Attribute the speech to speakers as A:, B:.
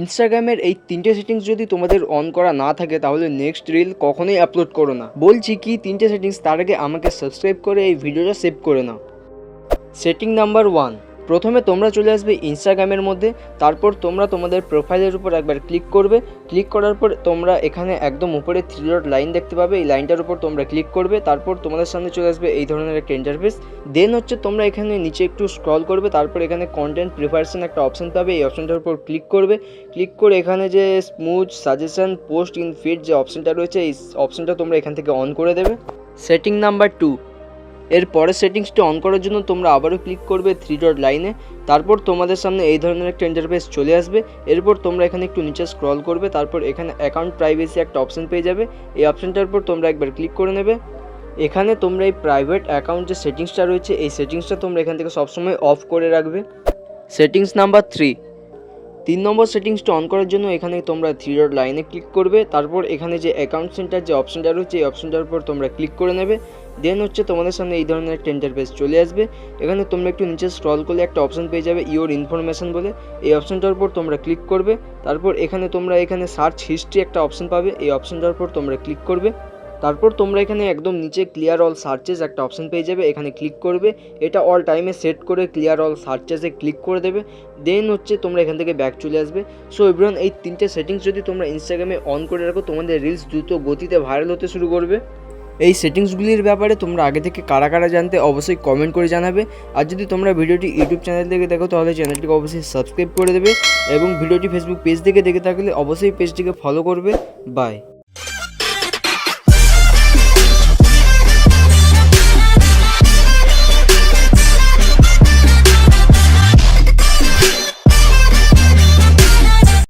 A: ইনস্টাগ্রামের এই তিনটে সেটিংস যদি তোমাদের অন করা না থাকে, তাহলে নেক্সট রিল কখনোই আপলোড করো না। বলছি কি, তিনটে সেটিংস তার আগে আমাকে সাবস্ক্রাইব করে এই ভিডিওটা সেভ করে নাও। সেটিং নাম্বার ওয়ান প্রথমে তোমরা চলে আসবে ইনস্টাগ্রামের মধ্যে, তারপর তোমরা তোমাদের প্রোফাইলের উপর একবার ক্লিক করবে। ক্লিক করার পর তোমরা এখানে একদম উপরে থ্রি ডট লাইন দেখতে পাবে। এই লাইনটার উপর তোমরা ক্লিক করবে, তারপর তোমাদের সামনে চলে আসবে এই ধরনের একটা ইন্টারফেস দেন হচ্ছে তোমরা এখানে নিচে একটু স্ক্রল করবে, তারপর এখানে কন্টেন্ট প্রিপারেশন একটা অপশন পাবে। এই অপশনটার উপর ক্লিক করবে। ক্লিক করে এখানে যে smooth suggestion post in feed যে অপশনটা রয়েছে, এই অপশনটা তোমরা এখান থেকে অন করে দেবে। সেটিং নাম্বার টু এর পরের সেটিংসটি অন করার জন্য তোমরা আবারও ক্লিক করবে থ্রি ডট লাইনে তারপর তোমাদের সামনে এই ধরনের একটা ইন্টারফেস চলে আসবে। এরপর তোমরা এখানে একটু নিচে স্ক্রল করবে, তারপর এখানে অ্যাকাউন্ট প্রাইভেসি একটা অপশন পেয়ে যাবে। এই অপশনটার উপর তোমরা একবার ক্লিক করে নেবে। এখানে তোমরা এই প্রাইভেট অ্যাকাউন্ট যে সেটিংসটা রয়েছে, এই সেটিংসটা তোমরা এখান থেকে সবসময় অফ করে রাখবে। সেটিংস নাম্বার থ্রি তিন নম্বর সেটিংসটা অন করার জন্য এখানে তোমরা থ্রি ডট লাইনে ক্লিক করবে, তারপর এখানে যে অ্যাকাউন্ট সেন্টার যে অপশনটা রয়েছে, এই অপশনটার উপর তোমরা ক্লিক করে নেবে। দেন হচ্ছে তোমাদের সামনে এই ধরনের একটা ইন্টারফেস চলে আসবে। এখানে তোমরা একটু নিচে স্ক্রল করলে একটা অপশন পেয়ে যাবে ইওর ইনফরমেশন বলে। এই অপশনটার উপর তোমরা ক্লিক করবে, তারপর এখানে তোমরা এখানে সার্চ হিস্ট্রি একটা অপশন পাবে, এই অপশনটার উপর তোমরা ক্লিক করবে। তারপর তোমরা এখানে একদম নিচে ক্লিয়ার অল সার্চেস একটা অপশন পেয়ে যাবে, এখানে ক্লিক করবে। এটা অল টাইমে সেট করে ক্লিয়ার অল সার্চেসে ক্লিক করে দেবে। দেন হচ্ছে তোমরা এখান থেকে ব্যাক চলে আসবে। সো এভরিওয়ান এই তিনটে সেটিংস যদি তোমরা ইনস্টাগ্রামে অন করে রাখো, তোমাদের রিলস দ্রুত গতিতে ভাইরাল হতে শুরু করবে। এই সেটিংসগুলির ব্যাপারে তোমরা আগে থেকে কারা কারা জানতে অবশ্যই কমেন্ট করে জানাবে। আর যদি তোমরা ভিডিওটি ইউটিউব চ্যানেল থেকে দেখো, তাহলে চ্যানেলটিকে অবশ্যই সাবস্ক্রাইব করে দেবে। এবং ভিডিওটি ফেসবুক পেজ থেকে দেখে থাকলে অবশ্যই পেজটিকে ফলো করবে। বাই